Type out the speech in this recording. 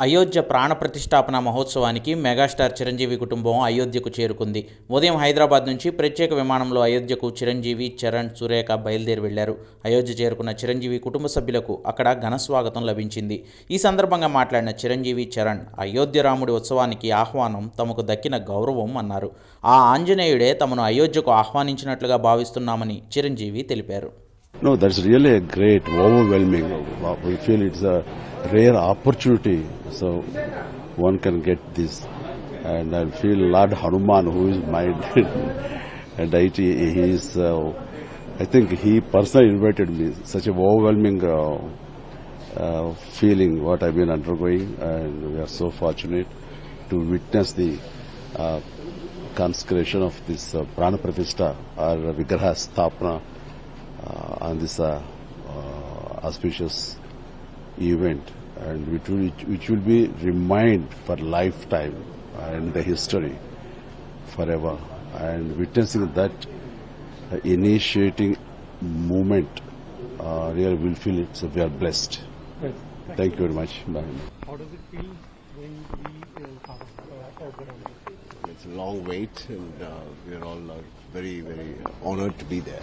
అయోధ్య ప్రాణ ప్రతిష్టాపన మహోత్సవానికి మెగాస్టార్ చిరంజీవి కుటుంబం అయోధ్యకు చేరుకుంది. ఉదయం హైదరాబాద్ నుంచి ప్రత్యేక విమానంలో అయోధ్యకు చిరంజీవి చరణ్ సురేఖ బయలుదేరి వెళ్ళారు. అయోధ్య చేరుకున్న చిరంజీవి కుటుంబ సభ్యులకు అక్కడ ఘన స్వాగతం లభించింది. ఈ సందర్భంగా మాట్లాడిన చిరంజీవి చరణ్ అయోధ్య రాముడి ఉత్సవానికి ఆహ్వానం తమకు దక్కిన గౌరవం అన్నారు. ఆ ఆంజనేయుడే తమను అయోధ్యకు ఆహ్వానించినట్లుగా భావిస్తున్నామని చిరంజీవి తెలిపారు. No, that's really a great, overwhelming. We feel it's a rare opportunity, so one can get this. And I feel Lord Hanuman, who is my deity, IT, he is. Uh, I think he personally invited me. Such a overwhelming uh, uh, feeling what I've been undergoing, and we are so fortunate to witness the uh, consecration of this uh, Prana or Vigraha Sthapana on this uh, uh, auspicious event, and which will, which will be remind for lifetime and the history forever. And witnessing that uh, initiating movement, uh, really will feel it. So we are blessed. Thank you very much. Bye. How does it feel when we uh, have uh, It's a long wait, and uh, we're all uh, very, very honored to be there.